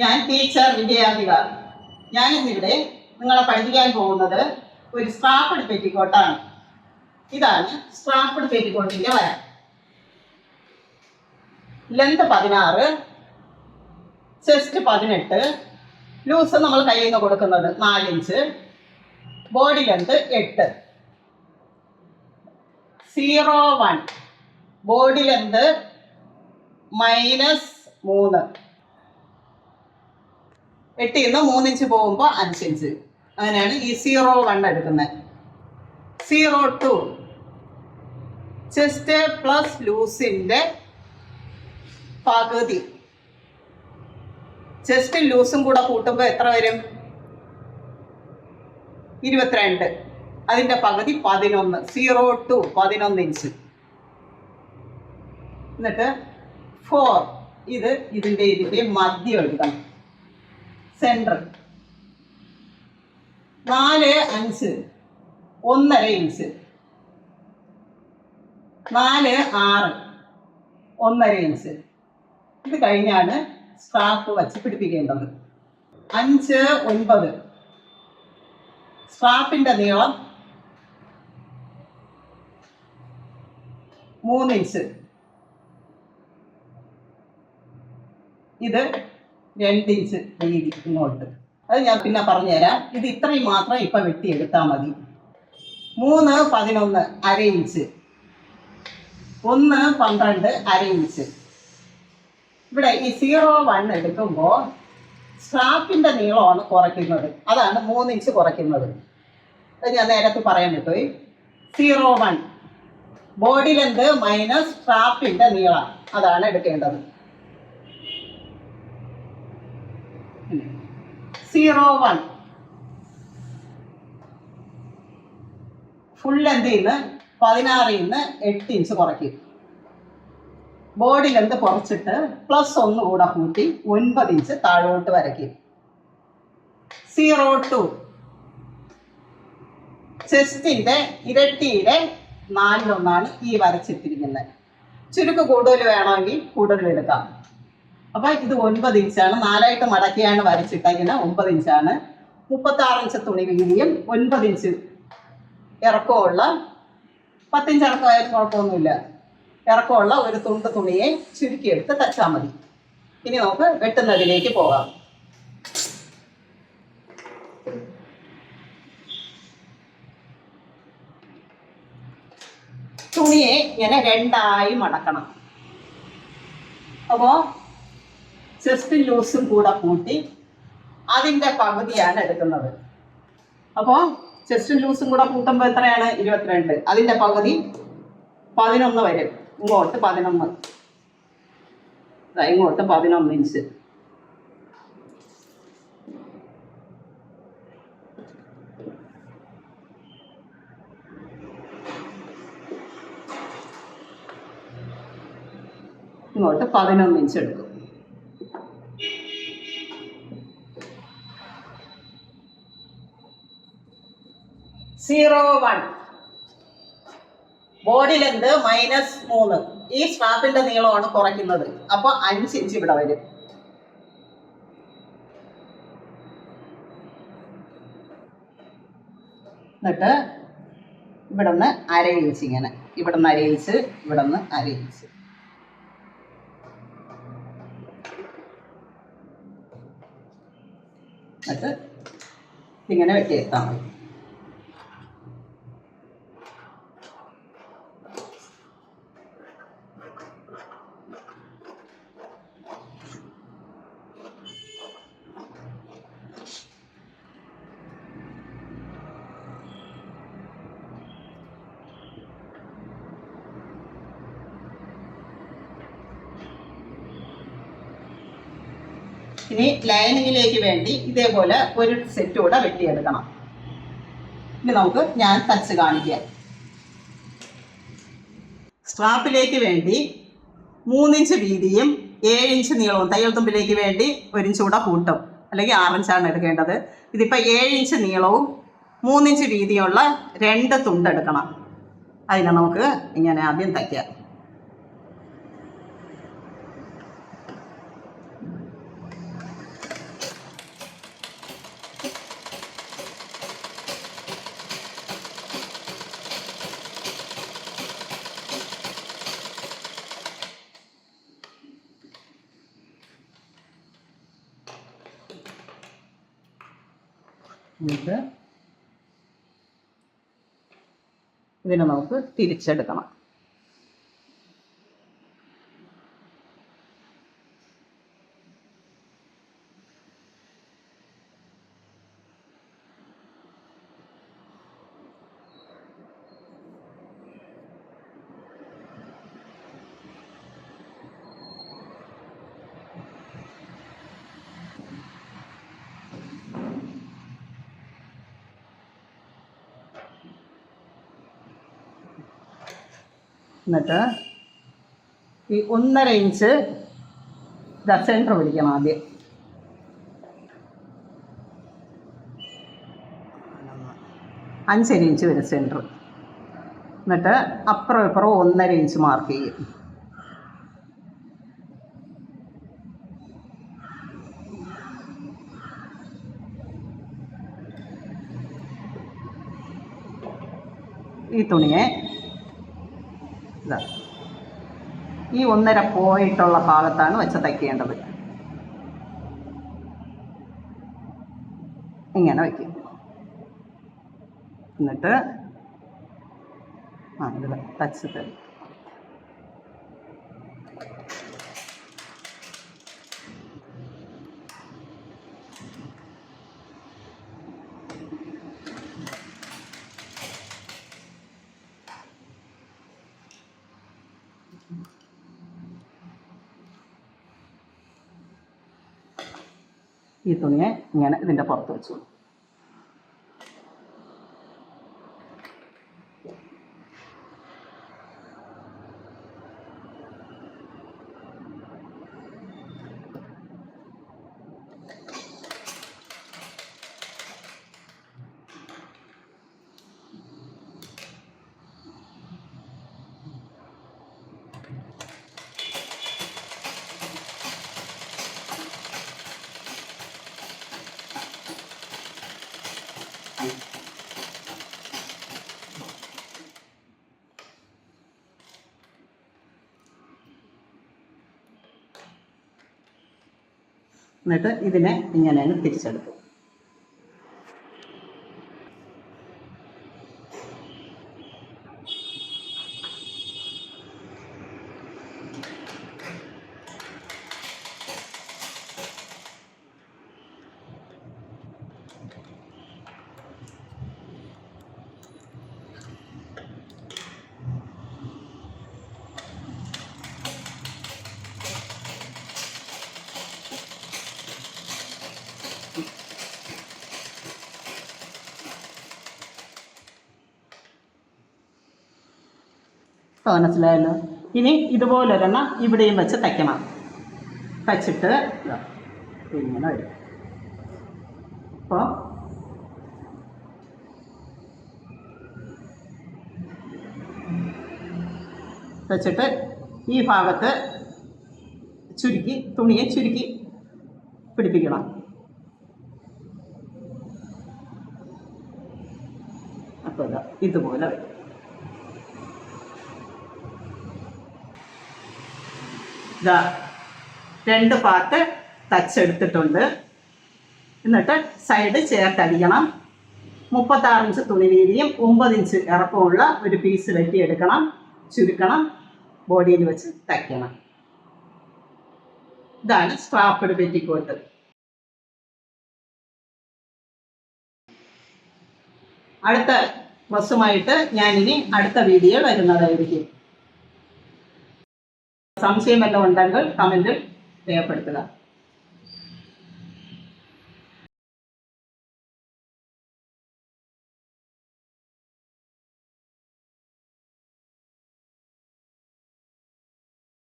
ഞാൻ ടീച്ചർ വിജയാംബിക ഞാനിന്നിവിടെ നിങ്ങളെ പഠിപ്പിക്കാൻ പോകുന്നത് ഒരു സ്ട്രാപ്പഡ് പെറ്റിക്കോട്ടാണ് ഇതാണ് സ്ട്രാപ്പഡ് പെറ്റിക്കോട്ടിന്റെ വര. ലെന്ത് പതിനാറ് ചെസ്റ്റ് പതിനെട്ട് ലൂസ് നമ്മൾ കയ്യിൽ നിന്ന് കൊടുക്കുന്നത് നാലിഞ്ച് ബോഡി ലെന്ത് എട്ട്. Zero one body length minus മൂന്ന്. എട്ടിൽ നിന്ന് മൂന്നിഞ്ച് പോകുമ്പോൾ അഞ്ചിഞ്ച് അങ്ങനെയാണ് ഈ സീറോ വൺ എടുക്കുന്നത്. സീറോ ടു ചെസ്റ്റ് പ്ലസ് ലൂസിന്റെ പകുതി. ചെസ്റ്റും ലൂസും കൂടെ കൂട്ടുമ്പോൾ എത്ര വരും? ഇരുപത്തിരണ്ട്. അതിന്റെ പകുതി പതിനൊന്ന്. സീറോ ടു പതിനൊന്ന് ഇഞ്ച്. എന്നിട്ട് ഫോർ ഇത് ഇതിന്റെ ഇതിന്റെ മധ്യം എടുക്കണം. സെന്റർ നാല് അഞ്ച്. ഒന്നര ഇഞ്ച് നാല് ആറ്. ഒന്നര ഇഞ്ച് ഇത് കഴിഞ്ഞാണ് സ്ട്രാപ്പ് വച്ച് പിടിപ്പിക്കേണ്ടത്. അഞ്ച് ഒൻപത്. സ്ട്രാപ്പിന്റെ നീളം മൂന്നിഞ്ച് ഇത് രണ്ട് ഇഞ്ച് വീതി ഇങ്ങോട്ട്. അത് ഞാൻ പിന്നെ പറഞ്ഞുതരാം. ഇത് ഇത്രയും മാത്രം ഇപ്പം വെട്ടിയെടുത്താൽ മതി. മൂന്ന് പതിനൊന്ന് അര ഇഞ്ച്. ഒന്ന് പന്ത്രണ്ട് അര ഇഞ്ച്. ഇവിടെ ഈ സീറോ വൺ എടുക്കുമ്പോൾ സ്ട്രാപ്പിന്റെ നീളമാണ് കുറയ്ക്കുന്നത്. അതാണ് മൂന്ന് ഇഞ്ച് കുറയ്ക്കുന്നത്. അത് ഞാൻ നേരത്തെ പറയാൻ വിട്ടുപോയി zero one. Body length minus സ്ട്രാപ്പിന്റെ നീളം. അതാണ് എടുക്കേണ്ടത്. സീറോ വൺ ഫുൾ ലെന്തിൽ നിന്ന് പതിനാറിൽ നിന്ന് എട്ട് ഇഞ്ച് കുറയ്ക്കും. ബോഡി ലെന്ത് കുറച്ചിട്ട് പ്ലസ് ഒന്ന് കൂടെ കൂട്ടി ഒൻപത് ഇഞ്ച് താഴോട്ട് വരയ്ക്കും. സീറോ ടു ചെസ്റ്റിന്റെ ഇരട്ടിയുടെ നാലിലൊന്നാണ് ഈ വരച്ചിട്ടിരിക്കുന്നത്. ചുരുക്ക് കൂടുതൽ വേണമെങ്കിൽ കൂടുതൽ എടുക്കാം. അപ്പം ഇത് ഒൻപത് ഇഞ്ചാണ്. നാലായിട്ട് മടക്കിയാണ് വരച്ചിട്ടേക്കുന്നത് ഒമ്പത് ഇഞ്ചാണ്. മുപ്പത്താറ് ഇഞ്ച് തുണി വീതിയും ഒൻപത് ഇഞ്ച് ഇറക്കമുള്ള പത്തിഞ്ച് ഇറക്കമായാലും കുഴപ്പമൊന്നുമില്ല. ഇറക്കമുള്ള ഒരു തുണ്ട് തുണിയെ ചുരുക്കിയെടുത്ത് തച്ചാൽ മതി. ഇനി നമുക്ക് വെട്ടുന്നതിലേക്ക് പോകാം. തുണിയെ ഇങ്ങനെ രണ്ടായി മടക്കണം. അപ്പോൾ ചെസ്റ്റും ലൂസും കൂടെ കൂട്ടി അതിന്റെ പകുതിയാണ് എടുക്കുന്നത്. അപ്പോൾ ചെസ്റ്റും ലൂസും കൂടെ കൂട്ടുമ്പോൾ എത്രയാണ്? ഇരുപത്തിരണ്ട്. അതിന്റെ പകുതി പതിനൊന്ന് വരും. ഇങ്ങോട്ട് പതിനൊന്ന്. ഇങ്ങോട്ട് പതിനൊന്ന് ഇഞ്ച്. ഇങ്ങോട്ട് പതിനൊന്ന് ഇഞ്ച് എടുക്കും. Zero one body length minus മൂന്ന്. ഈ സ്ട്രാപ്പിന്റെ നീളമാണ് കുറയ്ക്കുന്നത്. അപ്പോൾ അഞ്ച് ഇഞ്ച് ഇവിടെ വരും. എന്നിട്ട് ഇവിടുന്ന് അര ഇഞ്ച് ഇങ്ങനെ. ഇവിടുന്ന് അര ഇഞ്ച് ഇവിടുന്ന് അര ഇഞ്ച് എന്നിട്ട് ഇങ്ങനെ വെട്ടിയെത്താൻ മതി. ഇനി ലൈനിങ്ങിലേക്ക് വേണ്ടി ഇതേപോലെ ഒരു സെറ്റ് കൂടെ വെട്ടിയെടുക്കണം. ഇനി നമുക്ക് ഞാൻ തച്ച് കാണിക്കാം. സ്ട്രാപ്പിലേക്ക് വേണ്ടി മൂന്നിഞ്ച് വീതിയും ഏഴ് ഇഞ്ച് നീളവും തയ്യൽ തുമ്പിലേക്ക് വേണ്ടി ഒരു ഇഞ്ച് കൂടെ കൂട്ടും അല്ലെങ്കിൽ ആറിഞ്ചാണ് എടുക്കേണ്ടത്. ഇതിപ്പോൾ ഏഴ് ഇഞ്ച് നീളവും മൂന്നിഞ്ച് വീതിയുള്ള രണ്ട് തുണ്ടെടുക്കണം അതിനെ നമുക്ക് ഇങ്ങനെ ആദ്യം തയ്ക്കാം. ഇത് ഇതിനെ നമുക്ക് തിരിച്ചെടുക്കണം. എന്നിട്ട് ഈ ഒന്നര ഇഞ്ച് സെന്റർ പിടിക്കണം ആദ്യം. അഞ്ചര ഇഞ്ച് വരും സെന്റർ എന്നിട്ട് അപ്പുറം ഇപ്പുറം ഒന്നര ഇഞ്ച് മാർക്ക് ചെയ്യും. ഈ തുണിയെ ഇതാ. ഈ ഒന്നര പോയിട്ടുള്ള ഭാഗത്താണ് വെച്ച് തയ്ക്കേണ്ടത്. ഇങ്ങനെ വയ്ക്കും എന്നിട്ട് ആ ഇത് തച്ചിട്ട് ഈ തുണിയെ ഇങ്ങനെ ഇതിന്റെ പുറത്ത് വെച്ചു. എന്നിട്ട് ഇതിനെ ഇങ്ങനെ തിരിച്ചെടുക്കും ഇപ്പൊ മനസ്സിലായല്ലോ? ഇനി ഇതുപോലെ ഇതുപോലൊരെണ്ണം ഇവിടെയും വെച്ച് തയ്ക്കണം. തയ്ച്ചിട്ട് ഇങ്ങനെ വരും. അപ്പോൾ വെച്ചിട്ട് ഈ ഭാഗത്ത് ചുരുക്കി തുണിയെ ചുരുക്കി പിടിപ്പിക്കണം. അപ്പോൾ ഇതുപോലെ വരും. ഇതാ രണ്ട് പാർട്ട് തച്ചെടുത്തിട്ടുണ്ട് എന്നിട്ട് സൈഡ് ചേർത്തടിക്കണം മുപ്പത്താറ് ഇഞ്ച് തുണി വീതിയും ഒമ്പത് ഇഞ്ച് ഇറക്കമുള്ള ഒരു പീസ് വെട്ടിയെടുക്കണം ചുരുക്കണം. ബോഡിയിൽ വെച്ച് തയ്ക്കണം. ഇതാണ് സ്ട്രാപ്പഡ് പെറ്റിക്കോട്ട്. അടുത്ത ഡ്രസ്സുമായിട്ട് ഞാനിനി അടുത്ത വീഡിയോ വരുന്നതായിരിക്കും. സംശയം വല്ലതും ഉണ്ടെങ്കിൽ കമൻറ്റിൽ രേഖപ്പെടുത്തുക